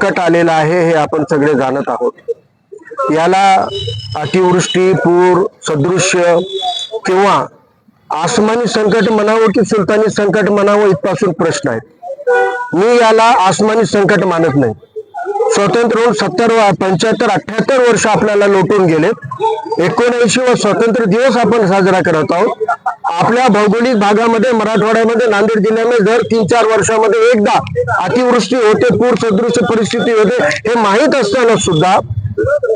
संकट आलेलं आहे हे आपण सगळे जाणत आहोत. याला अतिवृष्टी पूर सदृश्य किंवा आसमानी संकट म्हणावं की सुलतानी संकट म्हणावं इथपासून प्रश्न आहे मी याला आसमानी संकट मानत नाही. स्वतंत्र होऊन सत्तर पंच्याहत्तर अठ्याहत्तर वर्ष आपल्याला लोटून गेले. एकोणऐंशी व स्वातंत्र्य दिवस आपण साजरा करत आहोत. आपल्या भौगोलिक भागामध्ये मराठवाड्यामध्ये नांदेड जिल्ह्यामध्ये दर तीन चार वर्षामध्ये एकदा अतिवृष्टी होते पूर सदृश परिस्थिती होते हे माहीत असताना सुद्धा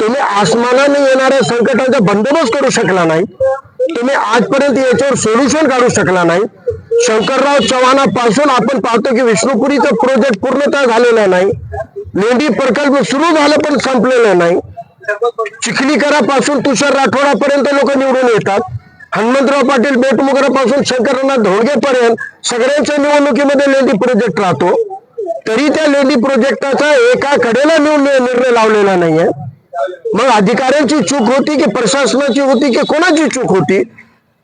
तुम्ही आसमानाने येणाऱ्या संकटांचा बंदोबस्त करू शकला नाही. तुम्ही आजपर्यंत याच्यावर सोल्युशन काढू शकला नाही. शंकरराव चव्हाणापासून आपण पाहतो की विष्णुपुरीचा प्रोजेक्ट पूर्णतः झालेला नाही. लेंडी प्रकल्प सुरू झाला पण संपलेलं नाही. चिखलीकरापासून तुषार राठोडापर्यंत लोक निवडून येतात. हनुमंतराव पाटील बेटमुगरापासून शंकरनाथ धोडगेपर्यंत सगळ्यांच्या निवडणुकीमध्ये लेंडी प्रोजेक्ट राहतो. तरी त्या लेंडी प्रोजेक्टाचा एका कडेला निर्णय लावलेला नाहीये. मग अधिकाऱ्यांची चूक होती की प्रशासनाची होती की कोणाची चूक होती?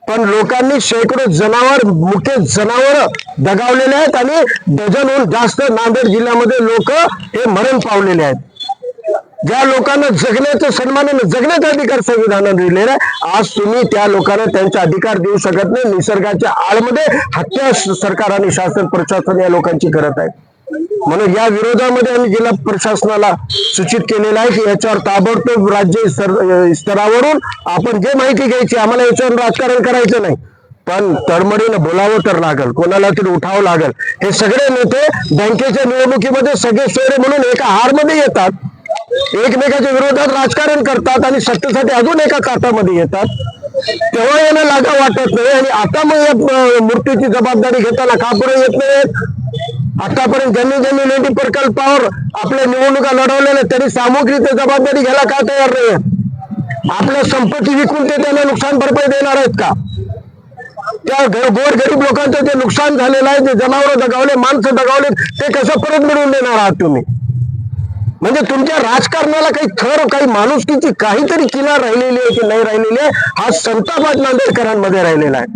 पण लोकांनी शेकडो जनावर मुख्य जनावर दगावलेले आहेत आणि डझनहून जास्त नांदेड जिल्ह्यामध्ये लोक हे मरण पावलेले आहेत. ज्या लोकांना जगण्याचं सन्मानाने जगण्याचा अधिकार संविधानाने दिलेला आहे आज तुम्ही त्या लोकांना त्यांचा अधिकार देऊ शकत नाही. निसर्गाच्या आळमध्ये हत्या सरकार आणि शासन प्रशासन या लोकांची करत आहे म्हणून या विरोधामध्ये आम्ही जिल्हा प्रशासनाला सूचित केलेलं आहे की याच्यावर ताबडतोब राज्य स्तरावरून आपण जे माहिती घ्यायची आम्हाला याच्यावर राजकारण करायचं नाही. पण तडमडीनं बोलावं तर लागल कोणाला तरी उठावं लागल. हे सगळे नेते बँकेच्या निवडणुकीमध्ये सगळे सोयरे म्हणून एका हारमध्ये येतात. एकमेकाच्या विरोधात राजकारण करतात आणि सत्तेसाठी अजून एका काटामध्ये येतात. तेव्हा यांना लागा वाटत नाही आणि आता मग या मूर्तीची जबाबदारी घेताना का पुढे येत नाहीत? आतापर्यंत ज्यांनी ज्यांनी लेंडी प्रकल्पावर आपल्या निवडणुका लढवलेल्या त्यांनी सामूहिक जबाबदारी घ्यायला का तयार नाही आपल्या संपत्ती विकून ते त्यांना नुकसान भरपाई देणार आहेत का? त्या गोर गरीब लोकांचं जे नुकसान झालेलं आहे जे जनावर दगावले माणसं दगावले ते कसं परत मिळवून देणार आहात तुम्ही? म्हणजे तुमच्या राजकारणाला काही थर काही माणुसकीची काहीतरी किनार राहिलेली आहे की नाही राहिलेली आहे? हा संतापात नांदेडकरांमध्ये राहिलेला आहे.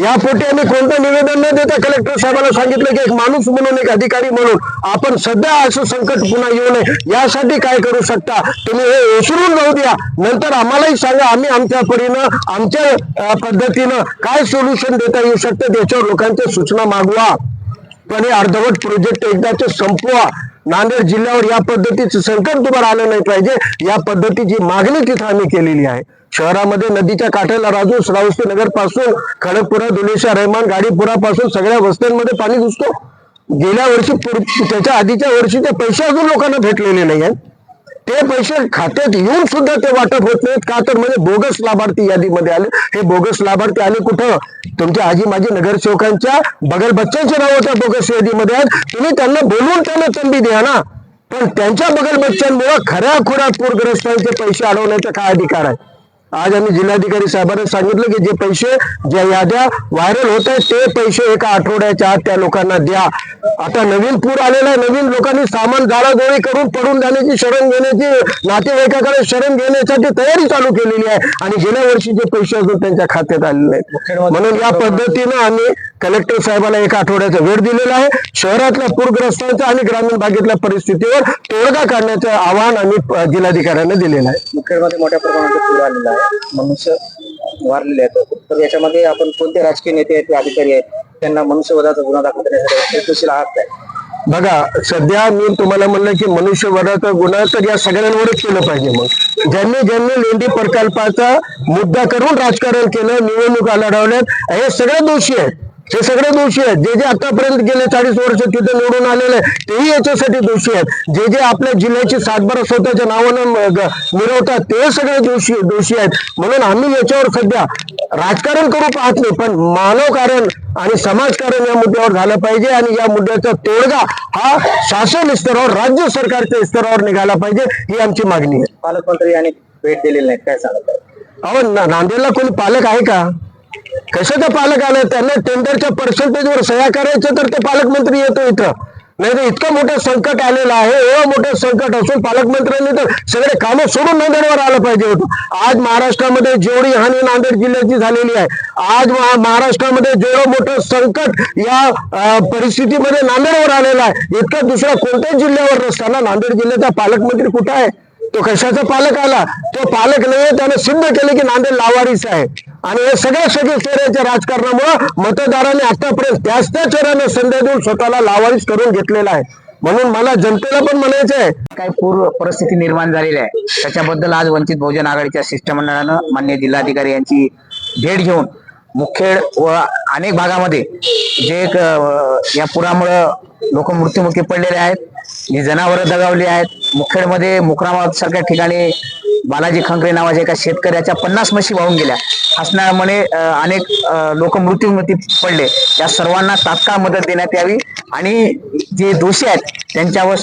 यापोटी आम्ही कोणतं निवेदन न देता. कलेक्टर साहेबांना सांगितलं की एक माणूस म्हणून एक अधिकारी म्हणून आपण सध्या असं संकट पुन्हा येऊ नये. यासाठी काय करू शकता? तुम्ही हे ओसरून जाऊ द्या. नंतर आम्हालाही सांगा आम्ही आमच्या परीनं आमच्या पद्धतीनं काय सोल्युशन देता येऊ शकतं? त्याच्यावर लोकांच्या सूचना मागवा. पण हे अर्धवट प्रोजेक्ट एकदाचे संपवा. नांदेड जिल्ह्यावर या पद्धतीचं संकट तुम्हाला आलं नाही पाहिजे. या पद्धतीची मागणी तिथं आम्ही केलेली आहे. शहरामध्ये नदीच्या काठाला राजू श्रावस्ती नगरपासून खडकपुरा दुलेशा रहमान गाडीपुरा पासून सगळ्या वस्त्यांमध्ये पाणी घुसतो. गेल्या वर्षी त्याच्या आधीच्या वर्षीचे पैसे अजून लोकांना भेटलेले नाही आहेत. ते पैसे खात्यात येऊन सुद्धा ते वाटप होत नाहीत. का तर म्हणजे बोगस लाभार्थी यादीमध्ये आले. हे बोगस लाभार्थी आले कुठं? तुमच्या आजी माजी नगरसेवकांच्या बगल बच्चांचे नाव त्या बोगस यादीमध्ये आहेत. तुम्ही त्यांना बोलवून त्यांना संधी द्या ना. पण त्यांच्या बगल बच्चांमुळे खऱ्या खुऱ्या पूरग्रस्तांचे पैसे अडवण्याचा काय अधिकार आहे? आज आम्ही जिल्हाधिकारी साहेबांना सांगितलं की जे पैसे ज्या याद्या व्हायरल होत आहेत ते पैसे एका आठवड्याच्या आत त्या लोकांना द्या. आता नवीन पूर आलेला आहे नवीन लोकांनी सामान जाळाजोळी करून पडून जाण्याची शरण घेण्याची नातेवाईकाकडे शरण घेण्यासाठी तयारी चालू केलेली आहे. आणि गेल्या वर्षीचे पैसे अजून त्यांच्या खात्यात आलेले आहेत. म्हणून या पद्धतीनं आम्ही कलेक्टर साहेबांना एका आठवड्याचा वेळ दिलेला आहे. शहरातल्या पूरग्रस्तांचा आणि ग्रामीण भागातल्या परिस्थितीवर तोडगा काढण्याचं आवाहन आम्ही जिल्हाधिकाऱ्यांना दिलेलं आहे. मुखेडमध्ये मोठ्या प्रमाणात पूर आलेला आहे. मनुष्य वारलेले आहेत. तर याच्यामध्ये आपण कोणते राजकीय नेते आहेत ते अधिकारी आहेत त्यांना मनुष्यवधाचा गुन्हा दाखल करण्यासाठी प्रयत्नशील आहात काय? बघा सध्या मी तुम्हाला म्हणलं की मनुष्यवधाचा गुन्हा तर या सगळ्यांवरच केलं पाहिजे मग. ज्यांनी ज्यांनी लेंडी प्रकल्पाचा मुद्दा करून राजकारण केलं निवडणुका लढवल्यात हे सगळे दोषी आहेत. हे सगळे दोषी आहेत. जे जे आतापर्यंत गेले चाळीस वर्ष तिथे निवडून आलेले तेही याच्यासाठी दोषी आहेत. जे जे आपल्या जिल्ह्याची सातबारा स्वतःच्या नावानं म- ग- मिरवतात ते सगळे दोषी दोषी आहेत. म्हणून आम्ही याच्यावर सध्या राजकारण करू पाहत नाही पण मानव कारण आणि समाजकारण या मुद्द्यावर झालं पाहिजे आणि या मुद्द्याचा तोडगा हा शासन स्तरावर राज्य सरकारच्या स्तरावर निघाला पाहिजे ही आमची मागणी आहे. पालकमंत्री यांनी भेट दिलेली नाहीत काय सांगत? अहो नांदेडला कोणी पालक आहे का? कशाचा पालक आले? त्यांना टेंडरच्या पर्सेंटेजवर सह्या करायचं तर ते पालकमंत्री येतो इथं. नाही तर इतकं मोठं संकट आलेलं आहे एवढं मोठं संकट असून पालकमंत्र्यांनी तर सगळे कामं सोडून नांदेडवर आलं पाहिजे होतं. आज महाराष्ट्रामध्ये जेवढी हानी नांदेड जिल्ह्याची झालेली आहे आज महाराष्ट्रामध्ये जेवढं मोठं संकट या परिस्थितीमध्ये नांदेडवर आलेलं आहे इतकं दुसऱ्या कोणत्याच जिल्ह्यावर नसताना नांदेड जिल्ह्याचा पालकमंत्री कुठं आहे? तो कशाचा पालक आला? तो पालक नाही त्याने सिद्ध केले की नांदेड लावारीच आहे. आणि हे सगळ्या सगळे चेहऱ्याच्या राजकारणामुळे मतदारांनी आतापर्यंत त्याच त्या चेहऱ्याने संधी देऊन स्वतःला लावारीस करून घेतलेला आहे. म्हणून मला जनतेला पण म्हणायचं आहे. काय पूर्व परिस्थिती निर्माण झालेली आहे. त्याच्याबद्दल आज वंचित बहुजन आघाडीच्या शिष्टमंडळानं मान्य जिल्हाधिकारी यांची भेट घेऊन मुखेड व अनेक भागामध्ये जे एक, या पुरामुळं लोक मृत्युमुखी पडलेले आहेत. जी जनावरं दगावली आहेत. मुखेडमध्ये मुकरामात सारख्या ठिकाणी बालाजी खंकरे नावाच्या एका शेतकऱ्याच्या पन्नास म्हशी वाहून गेल्या. हसण्यामुळे अनेक लोक मृत्युमुखी पडले. त्या सर्वांना तात्काळ मदत देण्यात यावी आणि जे दोषी आहेत त्यांच्यावर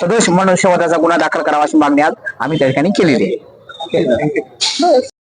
सदोष मनुष्यवधाचा गुन्हा दाखल करावा अशी मागणी आज आम्ही त्या ठिकाणी केलेली आहे.